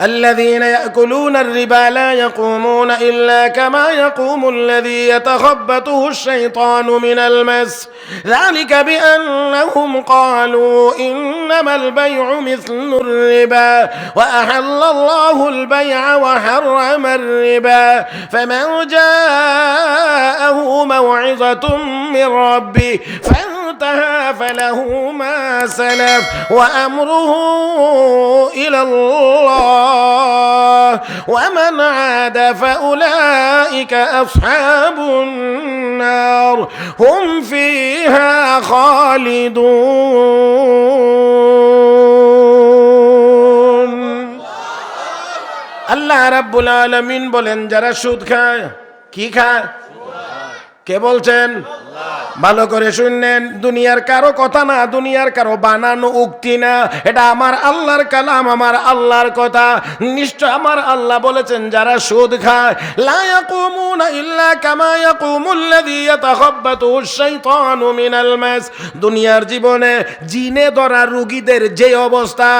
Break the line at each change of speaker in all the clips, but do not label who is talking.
الذين يأكلون الربا لا يقومون إلا كما يقوم الذي يتخبطه الشيطان من المس. ذلك بأنهم قالوا إنما البيع مثل الربا وأحل الله البيع وحرم الربا. فمن جاءه موعظة من ربه فانتهى فله ما سلف وأمره إلى الله ومن عاد فأولئك أصحاب النار هم فيها خالدون আল্লাহ রাব্বুল আলামিন বলেন যারা সুদ খায় কি খায় কে বলছেন? ভালো করে শুনলেন, দুনিয়ার কারও কথা না, দুনিয়ার কারও বানানো উক্তি না। এটা আমার আল্লাহর কালাম, আমার আল্লাহর কথা। নিশ্চয় আমার আল্লাহ বলেছেন, যারা সুদ খায় দুনিয়ার জীবনে জিনে ধরা রোগীদের যে অবস্থা,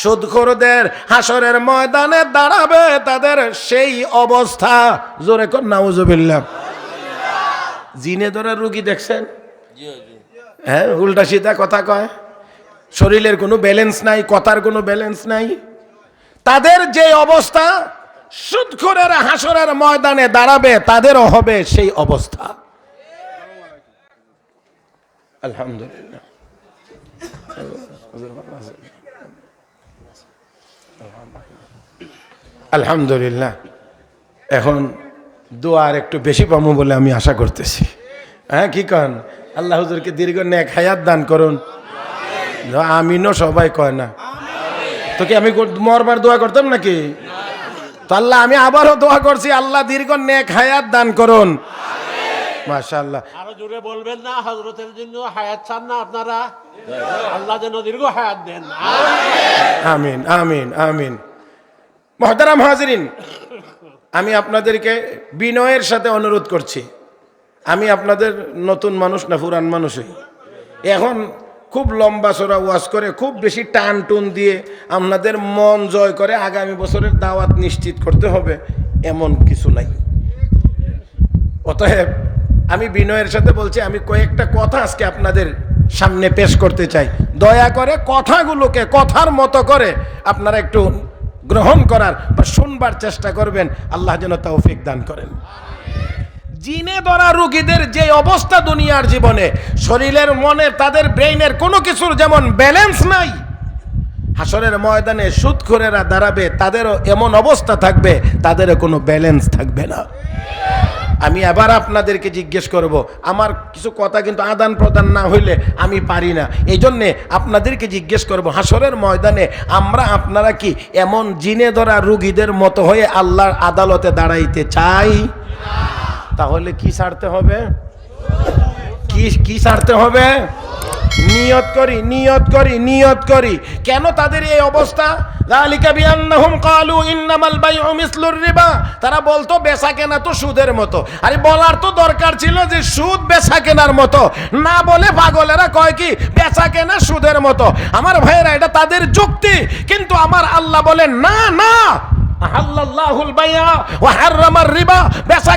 সুদখোরদের হাসরের ময়দানে দাঁড়াবে তাদের সেই অবস্থা। জোরে কর, নাউজুবিল্লাহ। জিনে ধরা রুগী দেখছেন? হ্যাঁ উল্টা সিধা কথা কয়। শরীরের কোনো ব্যালেন্স নাই কথার কোনো ব্যালেন্স নাই। তাদের যে অবস্থা সুদখোরের হাসরের ময়দানে দাঁড়াবে তাদেরও হবে সেই অবস্থা। আলহামদুলিল্লাহ। আলহামদুলিল্লাহ। এখন দোয়ার একটু বেশি পাবো বলে আমি আশা করতেছি। হ্যাঁ কি কন? আল্লাহ হুজুরকে দীর্ঘ নেক হায়াত দান করুন। আমিনও সবাই কয় না। তো কি আমি মরবার দোয়া করতাম নাকি? তো আল্লাহ আমি আবারও দোয়া করছি আল্লাহ দীর্ঘ নেক হায়াত দান করুন। মাশাআল্লাহ।
আরও জোরে বলবেন না জন্য হায়াত চান না আপনারা? আল্লাহ যেন দীর্ঘ হায়াত দেন।
আমিন আমিন আমিন। মহতারাম হাজরিন। আমি আপনাদেরকে বিনয়ের সাথে অনুরোধ করছি। আমি আপনাদের নতুন মানুষ না পুরান মানুষই। এখন খুব লম্বা চড়া ওয়াজ করে খুব বেশি টান টুন দিয়ে আপনাদের মন জয় করে আগামী বছরের দাওয়াত নিশ্চিত করতে হবে, এমন কিছু নাই। অতএব আমি বিনয়ের সাথে বলছি, আমি কয়েকটা কথা আজকে আপনাদের সামনে পেশ করতে চাই। দয়া করে কথাগুলোকে কথার মতো করে আপনারা একটু গ্রহণ করার বা শুনবার চেষ্টা করবেন, আল্লাহ যেন তৌফিক দান করেন। জিনে ধরা রুগীদের যে অবস্থা দুনিয়ার জীবনে, শরীরের মনে তাদের ব্রেইনের কোনো কিছুর যেমন ব্যালেন্স নাই, হাসরের ময়দানে সুদখোরেরা দাঁড়াবে, তাদেরও এমন অবস্থা থাকবে, তাদেরও কোনো ব্যালেন্স থাকবে না। আমি আবার আপনাদেরকে জিজ্ঞেস করব, আমার কিছু কথা কিন্তু আদান প্রদান না হইলে আমি পারি না। এই জন্যে আপনাদেরকে জিজ্ঞেস করব হাসরের ময়দানে আমরা আপনারা কি এমন জিনে ধরা রুগীদের মতো হয়ে আল্লাহর আদালতে দাঁড়াইতে চাই? তাহলে কি ছাড়তে হবে? কি কি ছাড়তে হবে? নিয়ত করি নিয়ত করি নিয়ত করি। কেন তাদের এই অবস্থা? রিবা। তারা বলতো, বেচা কেনা তো সুদের মতো। আরে বলার তো দরকার ছিল যে সুদ বেচা কেনার মতো। না বলে পাগলেরা কয় কি, বেচা কেনা সুদের মতো। আমার ভাইয়েরা, এটা তাদের যুক্তি। কিন্তু আমার আল্লাহ বলেন না না। আহাল্লাল্লাহুল বাইয়া। ওয়া হাররামার রিবা। বেচা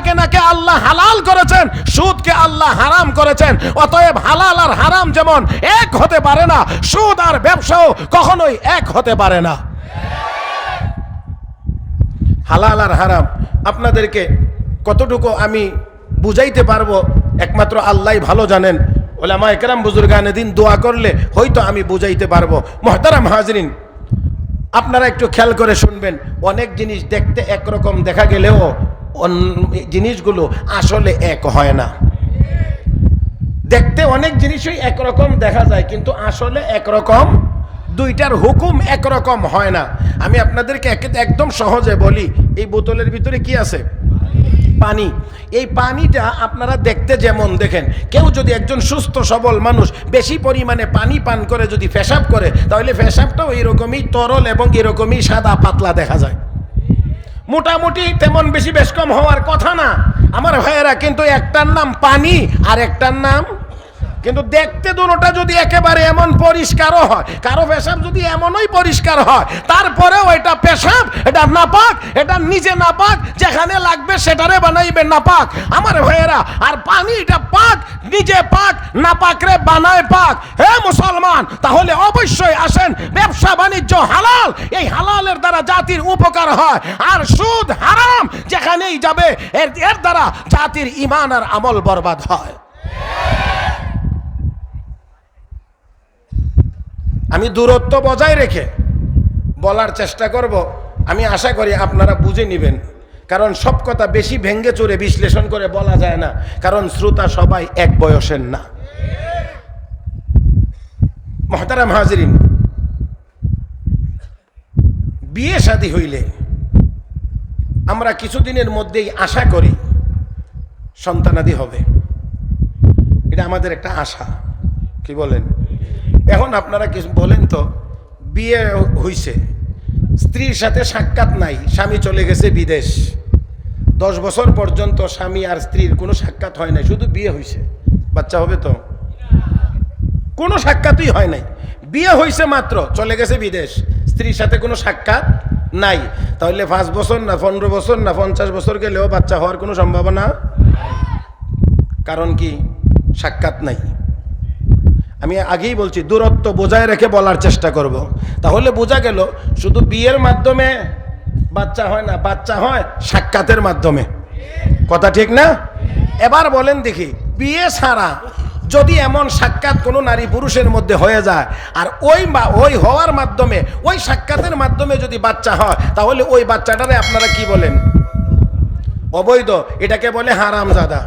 আল্লাহ হালাল করেছেন, সুদকে আল্লাহ হারাম করেছেন। অতএব হালাল আর হারাম যেমন এক হতে পারে না, সুদ আর ব্যবসাও কখনোই এক হতে পারে না। হালাল আর হারাম, আপনাদেরকে কতটুকু আমি বুঝাইতে পারব, একমাত্র আল্লাহ ভালো জানেন। ওলামা একরাম বুজুর্গানে দিন দোয়া করলে হয়তো আমি বুঝাইতে পারব। মহতারাম হাজরিন আপনারা একটু খেয়াল করে শুনবেন, অনেক জিনিস দেখতে একরকম দেখা গেলেও জিনিসগুলো আসলে এক হয় না। দেখতে অনেক জিনিসই একরকম দেখা যায়, কিন্তু আসলে একরকম দুইটার হুকুম একরকম হয় না। আমি আপনাদেরকে এক- একদম সহজে বলি, এই বোতলের ভিতরে কি আছে? পানি। এই পানিটা আপনারা দেখতে যেমন, দেখেন, কেউ যদি একজন সুস্থ, সবল মানুষ বেশি পরিমাণে পানি পান করে, যদি ফেসাব করে, তাহলে ফেসাবটাও এরকমই তরল এবং এরকমই সাদা পাতলা দেখা যায়। মোটামুটি তেমন বেশি বেশ কম হওয়ার কথা না। আমার ভাইয়েরা কিন্তু একটার নাম পানি আর একটার নাম কিন্তু দেখতে দুটোটা যদি একেবারে এমন পরিষ্কারও হয়, কারও পেশাব যদি এমনই পরিষ্কার হয়, তারপরেও এটা পেশাব, এটা নাপাক, এটা নিজে নাপাক, যেখানে লাগবে সেটারে বানাইবে নাপাক। আমার ভাইয়েরা, আর পানি এটা পাক, নিজে পাক, নাপাক রে, বানায় পাক। হে মুসলমান, তাহলে অবশ্যই আসেন, ব্যবসা বাণিজ্য হালাল, এই হালালের দ্বারা জাতির উপকার হয়। আর সুদ হারাম, যেখানেই যাবে, এর এর দ্বারা জাতির ইমান আর আমল বরবাদ হয়। আমি দূরত্ব বজায় রেখে বলার চেষ্টা করব। আমি আশা করি আপনারা বুঝে নেবেন। কারণ সব কথা বেশি ভেঙ্গে চড়ে বিশ্লেষণ করে বলা যায় না। কারণ শ্রোতা সবাই এক বয়সের না। মহতারাম হাজরিন, বিয়ে শাদী হইলে আমরা কিছুদিনের মধ্যেই আশা করি সন্তানাদি হবে। এটা আমাদের একটা আশা। কি বলেন? এখন আপনারা কিছু বলেন তো, বিয়ে হইছে, স্ত্রীর সাথে সাক্ষাৎ নাই, স্বামী চলে গেছে বিদেশ। দশ বছর পর্যন্ত স্বামী আর স্ত্রীর কোনো সাক্ষাৎ হয় নাই, শুধু বিয়ে হইছে। বাচ্চা হবে তো? কোনো সাক্ষাৎই হয় নাই। বিয়ে হইছে মাত্র, চলে গেছে বিদেশ। স্ত্রীর সাথে কোনো সাক্ষাৎ নাই। তাহলে পাঁচ বছর না পনেরো বছর না পঞ্চাশ বছর গেলেও বাচ্চা হওয়ার কোনো সম্ভাবনা? কারণ কি? সাক্ষাৎ নাই। আমি আগেই বলছি, দূরত্ব বজায় রেখে বলার চেষ্টা করব। তাহলে বোঝা গেল, শুধু বিয়ের মাধ্যমে বাচ্চা হয় না, বাচ্চা হয় সাক্ষাতের মাধ্যমে। কথা ঠিক না? এবার বলেন দেখি, বিয়ে ছাড়া যদি এমন সাক্ষাৎ কোনো নারী পুরুষের মধ্যে হয়ে যায়, আর ওই ওই হওয়ার মাধ্যমে, ওই সাক্ষাতের মাধ্যমে যদি বাচ্চা হয়, তাহলে ওই বাচ্চাটারে আপনারা কি বলেন? অবৈধ, এটাকে বলে হারামজাদা।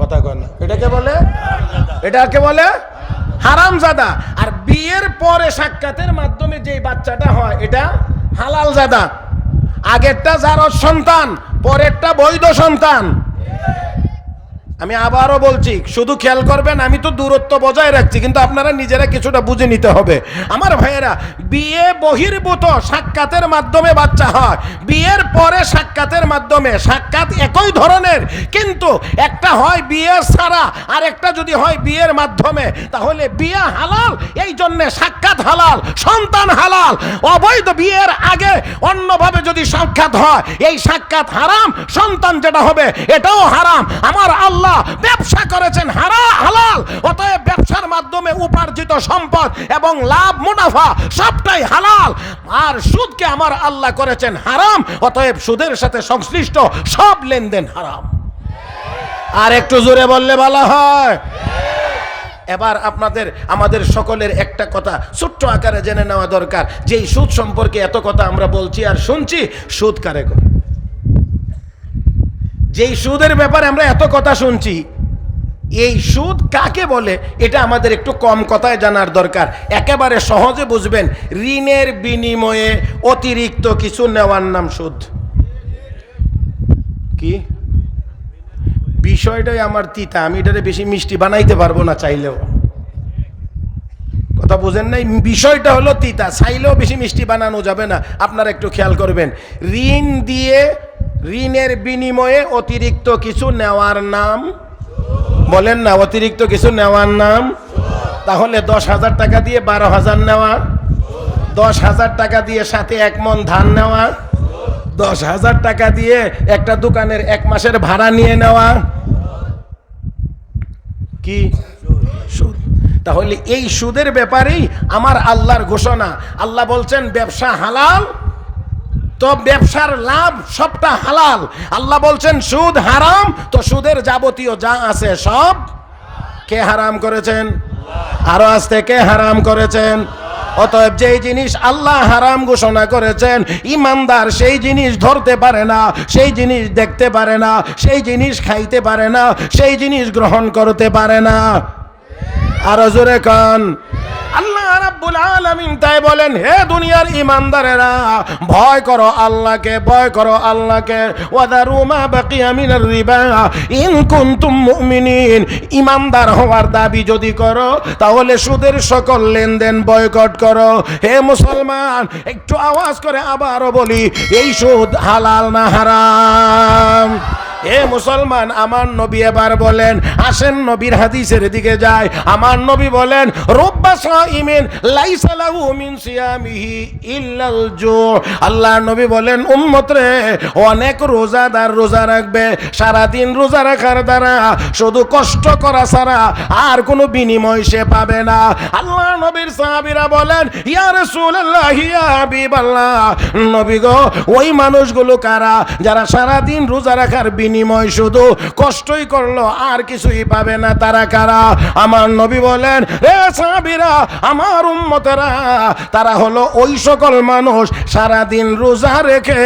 কথা কয় না। এটাকে বলে? এটাকে বলে? হারামজাদা। আর বিয়ের পরে সাক্ষাতের মাধ্যমে যে বাচ্চাটা হয়, এটা হালাল জাদা আগেরটা যার সন্তান, পরেরটা বৈধ সন্তান। আমি আবারও বলছি, শুধু খেয়াল করবেন, আমি তো দূরত্ব বজায় রাখছি, কিন্তু আপনারা নিজেরা কিছুটা বুঝে নিতে হবে। আমার ভাইয়েরা, বিয়ে বহির্ভূত, সাক্ষাতের মাধ্যমে বাচ্চা হয়। বিয়ের পরে সাক্ষাতের মাধ্যমে, সাক্ষাৎ একই ধরনের, কিন্তু একটা হয় বিয়ে ছাড়া, আর একটা যদি হয় বিয়ের মাধ্যমে, তাহলে বিয়ে হালাল, এই জন্যে সাক্ষাৎ হালাল, সন্তান হালাল। অবৈধ বিয়ের আগে অন্যভাবে যদি সাক্ষাৎ হয়, এই সাক্ষাৎ হারাম, সন্তান যেটা হবে, এটাও হারাম। আমার আল্লাহ ব্যবসা করেছেন হারা, হালাল। অতএব ব্যবসার মাধ্যমে উপার্জিত সম্পদ এবং লাভ, মুনাফা সবটাই হালাল। আর সুদকে আমার আল্লাহ করেছেন হারাম। অতএব সুদের সাথে সংশ্লিষ্ট সব লেনদেন হারাম। আর একটু জোরে বললে ভালো হয়। এবার আপনাদের, আমাদের সকলের একটা কথা ছোট্ট আকারে জেনে নেওয়া দরকার। যে এই সুদ সম্পর্কে এত কথা আমরা বলছি আর শুনছি, সুদ কারে করে? যেই সুদের ব্যাপারে আমরা এত কথা শুনছি, এই সুদ কাকে বলে? এটা আমাদের একটু কম কথায় জানার দরকার। একেবারে সহজে বুঝবেন, ঋণের বিনিময়ে অতিরিক্ত কিছু নেওয়ার নাম সুদ। কি? বিষয়টাই আমার তিতা, আমি এটারে বেশি মিষ্টি বানাইতে পারব না চাইলেও। কথা বুঝেন নাই? বিষয়টা হলো তিতা, চাইলেও বেশি মিষ্টি বানানো যাবে না। আপনারা একটু খেয়াল করবেন। ঋণ দিয়ে ঋণের বিনিময়ে অতিরিক্ত কিছু নেওয়ার নাম। বলেন না, অতিরিক্ত কিছু নেওয়ার নাম। তাহলে দশ হাজার টাকা দিয়ে বারো হাজার নেওয়া। দশ হাজার টাকা দিয়ে সাথে এক মন ধান নেওয়া। দশ হাজার টাকা দিয়ে একটা দোকানের এক মাসের ভাড়া নিয়ে নেওয়া। কি? সুদ। তাহলে এই সুদের ব্যাপারেই আমার আল্লাহর ঘোষণা। আল্লাহ বলছেন, ব্যবসা হালাল তো ব্যবসার লাভ সবটা হালাল। আল্লাহ বলছেন, সুদ হারাম, তো সুদের যাবতীয় যা আছে সব কে হারাম করেছেন? আরও আসতে, কে হারাম করেছেন? অতএব যেই জিনিস আল্লাহ হারাম ঘোষণা করেছেন, ইমানদার সেই জিনিস ধরতে পারে না, সেই জিনিস দেখতে পারে না, সেই জিনিস খাইতে পারে না, সেই জিনিস গ্রহণ করতে পারে না। আরও জোরে কান। রাব্বুল আলামিন তাই বলেন, হে দুনিয়ার ইমানদারেরা ভয় করো আল্লাহকে, ভয় করো আল্লাহকে। ওয়াদারু মা বাকিয়া মিনার রিবা। ইন কুনতুম মুমিনিন। ইমানদার হওয়ার দাবি যদি করো, তাহলে সুদের সকল লেনদেন বয়কট করো। হে মুসলমান, একটু আওয়াজ করে আবারও বলি, এই সুদ হালাল না হারাম? এ মুসলমান, আমার নবী এবার বলেন, আসেন নবীর হাদিসের দিকে যায় আমার নবী বলেন সাইমিন লাইসা লাহু মিন সিয়ামিহি জু। আল্লাহ নবী বলেন, উম্মত রে, অনেক রোজাদার রোজা রাখবে সারা দিন রোজা রাখার দ্বারা শুধু কষ্ট করা ছাড়া আর কোনো বিনিময় সে পাবে না। আল্লাহ নবীর সাহাবীরা বলেন, ইয়া রাসূলুল্লাহ, ইয়া হাবিবাল্লাহ। নবী গো, ওই মানুষগুলো কারা? যারা সারা দিন রোজা রাখার বিনিময় শুধু কষ্টই করল, আর কিছুই পাবে না তারা কারা? আমার নবী বলেন রে সাহাবীরা, আমার উম্মতেরা, তারা হলো ওই সকল মানুষ সারা দিন রোজা রেখে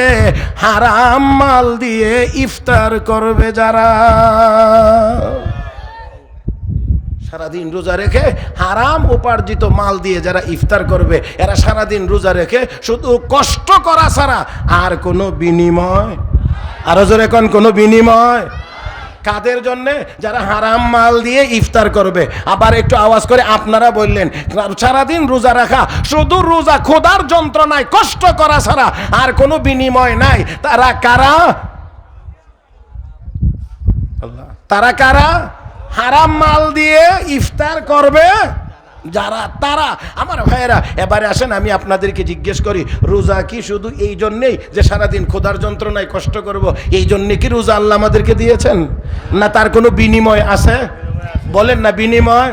হারাম মাল দিয়ে ইফতার করবে যারা। সারাদিন রোজা রেখে হারাম উপার্জিত মাল দিয়ে যারা ইফতার করবে, এরা সারাদিন রোজা রেখে শুধু কষ্ট করা ছাড়া আর কোনো বিনিময় আরও জোরে কোন, কোনো বিনিময়? কাদের জন্য? যারা হারাম মাল দিয়ে ইফতার করবে। আবার একটু আওয়াজ করে আপনারা বললেন সারাদিন রোজা রাখা, শুধু রোজা খোদার যন্ত্রণায় কষ্ট করা ছাড়া আর কোনো বিনিময় নাই। তারা কারা? তারা কারা? হারাম মাল দিয়ে ইফতার করবে? যারা, তারা। আমার ভাইয়েরা, এবারে আসেন, আমি আপনাদেরকে জিজ্ঞেস করি, রোজা কি শুধু এই জন্যেই যে সারাদিন খোদার যন্ত্রণায় কষ্ট করব, এই জন্যে কি রোজা আল্লাহ আমাদেরকে দিয়েছেন? না তার কোনো বিনিময় আছে? বলেন না বিনিময়।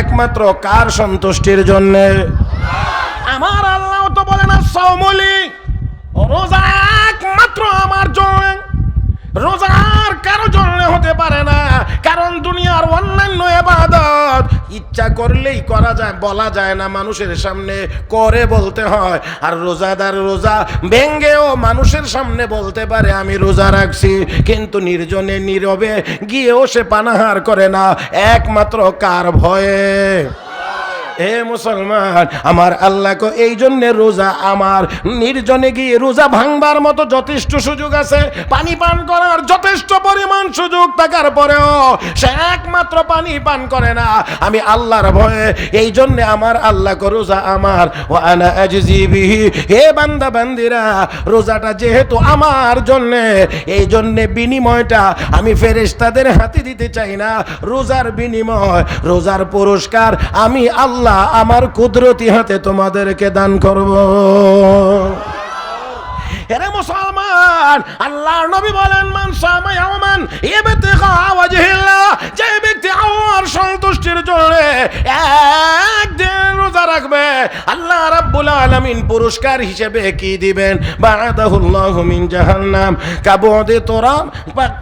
একমাত্র কার সন্তুষ্টির জন্য? আমার আল্লাহ তো বলে না সৌমলি। রোজা একমাত্র আমার জন্য। রোজা কারও জন্য হতে পারে না, কারণ দুনিয়ার অন্যান্য এবাদত ইচ্ছা করলেই করা যায়, বলা যায় না মানুষের সামনে করে বলতে হয়। আর রোজাদার রোজা ব্যঙ্গেও মানুষের সামনে বলতে পারে, আমি রোজা রাখছি। কিন্তু নির্জনে, নীরবে গিয়েও সে পানাহার করে না, একমাত্র কার ভয়ে? হে মুসলমান, আমার আল্লাহকে এই জন্য রোজা আমার। নির্জনে গিয়ে রোজা ভাঙবার মতো যথেষ্ট সুযোগ আছে। পানি পান করার যথেষ্ট পরিমাণ সুযোগ থাকার পরেও সে একমাত্র পানি পান করে না। আমি আল্লাহর ভয়ে এই জন্য আমার আল্লাহকে রোজা আমার। ও আনা আজজি বিহি, হে বান্দা, বান্দিরা, রোজাটা যেহেতু আমার জন্য এই জন্যে বিনিময়টা আমি ফেরেশতাদের হাতে দিতে চাই না। রোজার বিনিময়, রোজার পুরস্কার আমি আল্লাহ আমার কুদরতি হাতে তোমাদেরকে দান করব। এরে মুসলমান, আল্লাহর নবী বলেন, মান সামা ইয়াওমান ইবতিগা ওয়াজহিল্লাহ যে ব্যক্তি আল্লাহর সন্তুষ্টির জন্য রাখবে আল্লাহ রাব্বুল আলামিন পুরস্কার হিসেবে কি দিবেন? বাআদাহুল্লাহু মিন জাহান্নাম। কাবুদি তুরাব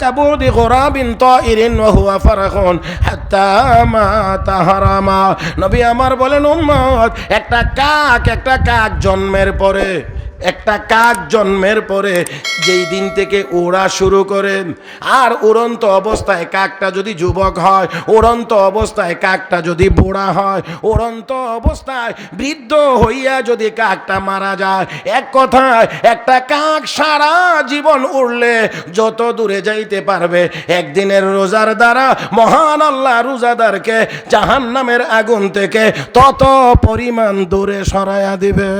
কাবুদি গুরাবিন তাইরিন ওয়া হুয়া ফারাখুন হাত্তা মা তাহারামা নবী আমার বলেন, উম্মত, একটা কাক একটা কাক জন্মের পরে একটা কাক জন্মের পরে যেই দিন থেকে ওড়া শুরু করে, আর উড়ন্ত অবস্থায় কাকটা যদি যুবক হয়, উড়ন্ত অবস্থায় কাকটা যদি বুড়া হয়, উড়ন্ত অবস্থায় বৃদ্ধ হইয়া যদি কাকটা মারা যায়, এক কথায় একটা কাক সারা জীবন উড়লে যত দূরে যাইতে পারবে, একদিনের রোজার দ্বারা মহান আল্লাহ রোজাদারকে জাহান নামের আগুন থেকে তত পরিমাণ দূরে সরাইয়া দিবে।